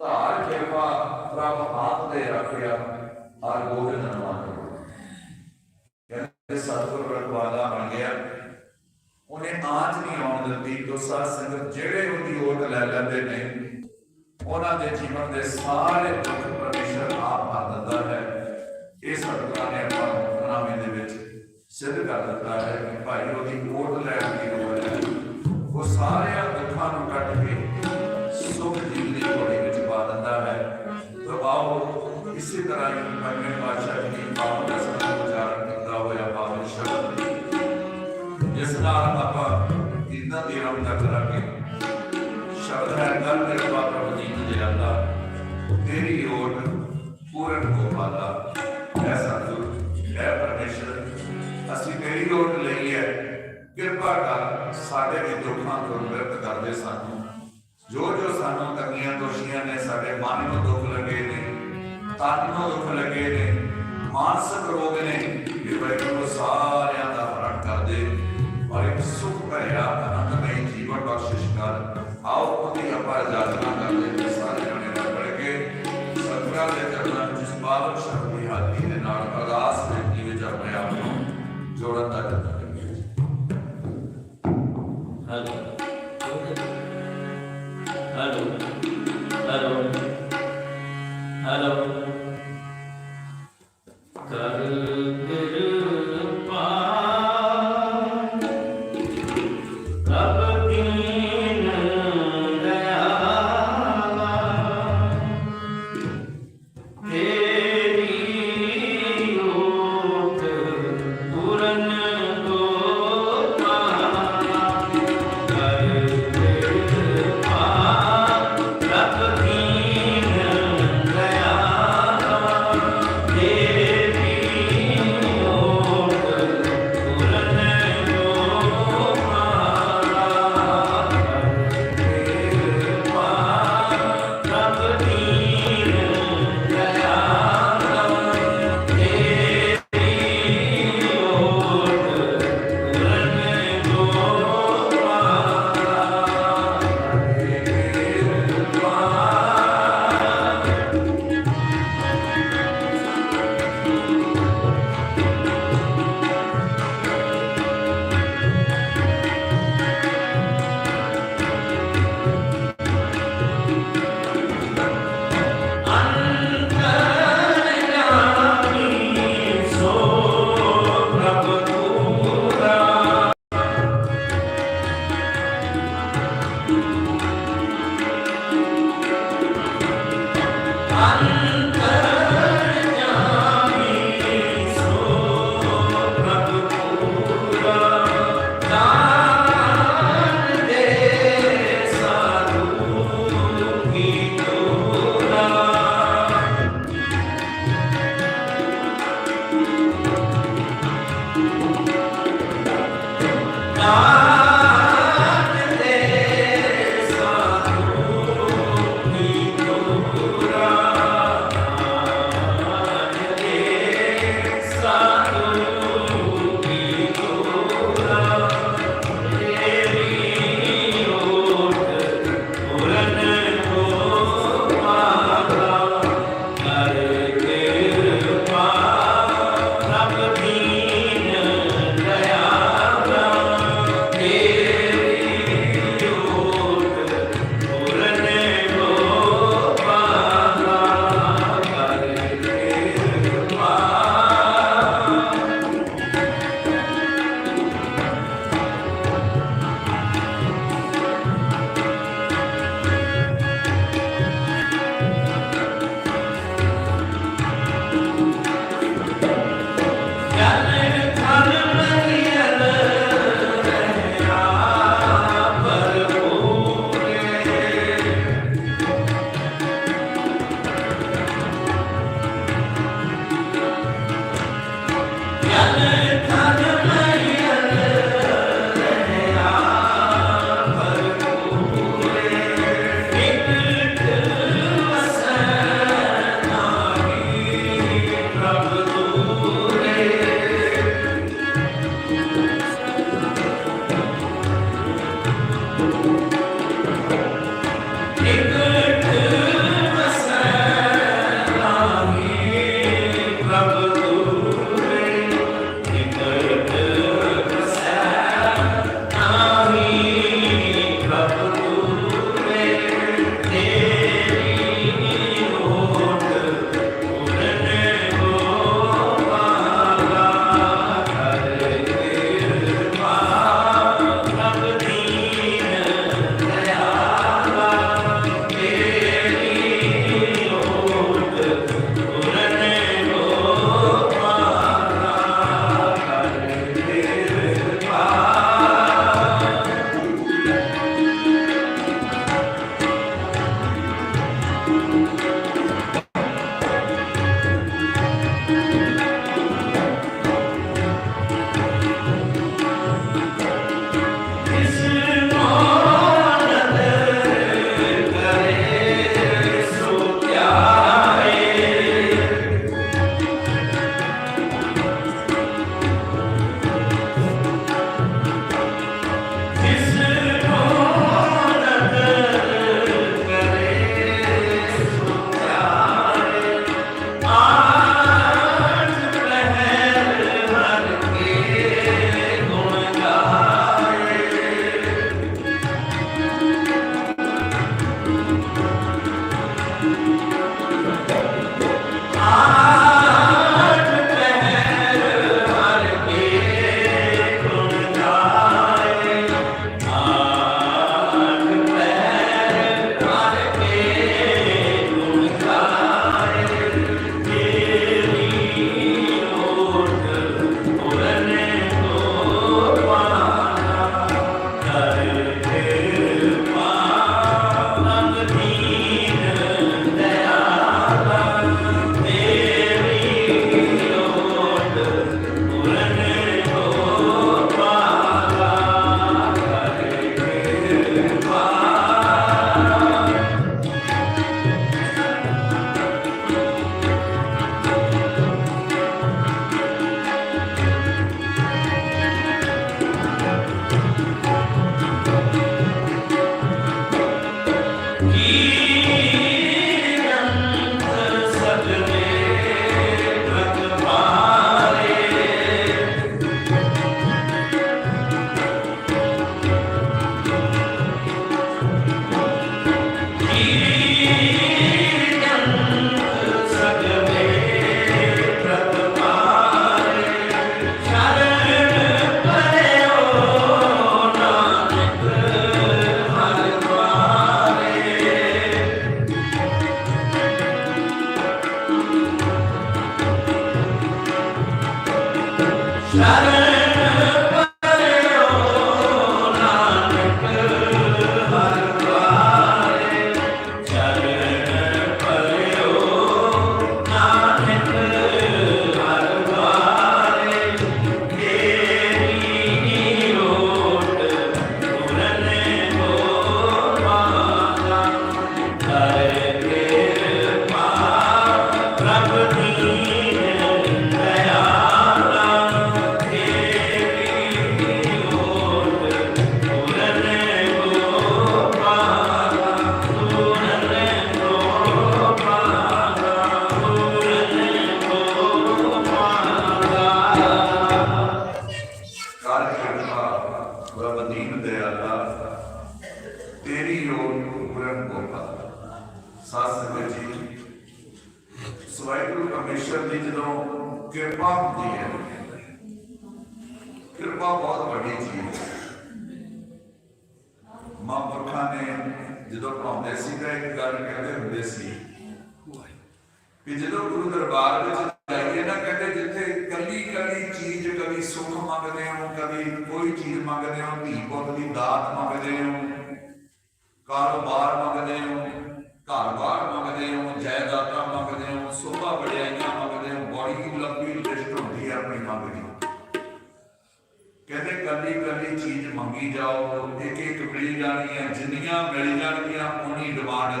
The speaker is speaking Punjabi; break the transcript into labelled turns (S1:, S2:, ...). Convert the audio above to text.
S1: ਧਾਰ, ਕਿਰਪਾ ਪ੍ਰਭ ਆਪ ਦੇ ਰੱਖਿਆ, ਹਰ ਗੋਬਿੰਦ ਨਾਮ ਕਹਿੰਦੇ ਸਤਿਗੁਰ ਰਖਵਾਲਾ ਬਣ ਗਿਆ। ਉਹਨੇ ਆਂਚ ਨਹੀਂ ਆਉਣ ਦਿੱਤੀ ਤੋ ਸਾਧ ਸੰਗਤ ਜਿਹੜੇ ਉਹਦੀ ਓਟ ਲੈ ਲੈਂਦੇ ਨੇ, ਉਹਨਾਂ ਦੇ ਜੀਵਨ ਦੇ ਸਾਰੇ ਦੁੱਖ ਪਰਮੇਸ਼ਰ ਆਪ ਭਰ ਦਿੰਦਾ ਹੈ। ਇਹ ਸਤਿਗੁਰਾਂ ਨੇ ਆਪਾਂ ਨੂੰ ਦੇ ਵਿੱਚ ਸਿੱਧ ਕਰ ਦਿੱਤਾ ਹੈ ਕਿ ਭਾਈ ਉਹਦੀ ਓਟ ਲੈਣ ਦੀ ਲੋੜ ਹੈ। ਉਹ ਸਾਰਿਆਂ ਦੁੱਖਾਂ ਨੂੰ ਕੱਟ ਕੇ ਇਸੇ ਤਰ੍ਹਾਂ ਹੀ ਪੰਜਵੇਂ ਪਾਤਸ਼ਾਹ ਜੀ ਦੀ ਪਾਵਨ ਰਸਮ ਦਾ ਉਚਾਰਨ ਕਰਦਾ ਹੋਇਆ ਪਾਵਨ ਸ਼ਬਦ ਜਿਸ ਨਾਲ ਆਪਾਂ ਇਦਾਂ ਦੀ ਰਮਦਾ ਕਰਾਂਗੇ ਸ਼ਬਦ ਹੈ ਕਰ ਕਿਰਪਾ ਪ੍ਰਭੂ ਜੀ ਦੇ ਅੱਲਾ ਤੇਰੀ ਓਟ ਪੂਰਨ ਹੋ ਪਾਲਾ ਐਸਾ ਤੂੰ ਪਰਮੇਸ਼ਰ, ਅਸੀਂ ਤੇਰੀ ਓਟ ਲਈ ਹੈ। ਕਿਰਪਾ ਕਰ ਸਾਡੇ ਵੀ ਦੁੱਖਾਂ ਤੋਂ ਨਿਵਰਤ ਕਰਦੇ ਸਾਨੂੰ। ਜੋ ਜੋ ਸਾਨੂੰ ਤੰਗੀਆਂ ਦੋਸ਼ੀਆਂ ਨੇ ਸਾਡੇ ਮਨ ਨੂੰ ਦੁੱਖ ਲੱਗੇ ਨੇ ਤਨ ਨੂੰ ਦੁੱਖ ਲੱਗੇ ਨੇ ਮਾਨਸਿਕ ਰੋਗ ਨੇ ਇਹ ਵੈਗੁਰੂ ਸਾਰਿਆਂ ਦਾ ਹਰਨ ਕਰ ਦੇ ਔਰ ਇੱਕ ਸੁਖ ਭਰਿਆ ਆਨੰਦਮਈ ਜੀਵਨ ਬਖਸ਼ਿਸ਼ ਕਰ ਆਓ ਉਹਦੀ ਆਪਾਂ ਜਾਤਨਾ
S2: Hello. ਦਾਨ
S1: ਰੱਬ ਹੁੰਦੀ ਹੈ। ਕਿਰਪਾ ਬਹੁਤ ਵੱਡੀ ਚੀਜ਼ ਹੈ। ਮਹਾਂਪੁਰਖਾਂ ਨੇ ਜਦੋਂ ਪੜਾਉਂਦੇ ਸੀ ਤਾਂ ਇੱਕ ਗੱਲ ਕਹਿੰਦੇ ਹੁੰਦੇ ਸੀ ਕਿ ਜਦੋਂ ਗੁਰੂ ਦਰਬਾਰ ਵਿੱਚ ਜਾਈਏ ਨਾ, ਕਹਿੰਦੇ ਜਿੱਥੇ ਕੱਲੀ ਕੱਲੀ ਚੀਜ਼, ਕਦੀ ਸੁੱਖ ਮੰਗਦੇ ਹੋ, ਕਦੀ ਕੋਈ ਚੀਜ਼ ਮੰਗਦੇ ਹੋ, ਧੀ ਪੁੱਤ ਦੀ ਦਾਤ ਮੰਗਦੇ ਹੋ, ਕਾਰੋਬਾਰ ਕੱਲੀ ਕੱਲੀ ਚੀਜ਼ ਮੰਗੀ ਜਾਓ, ਇੱਕ ਇੱਕ ਮਿਲ ਜਾਣੀ ਹੈ ਜਿੰਨੀਆਂ ਮਿਲ ਜਾਣਗੀਆਂ ਉਨੀ ਡਿਮਾਂਡ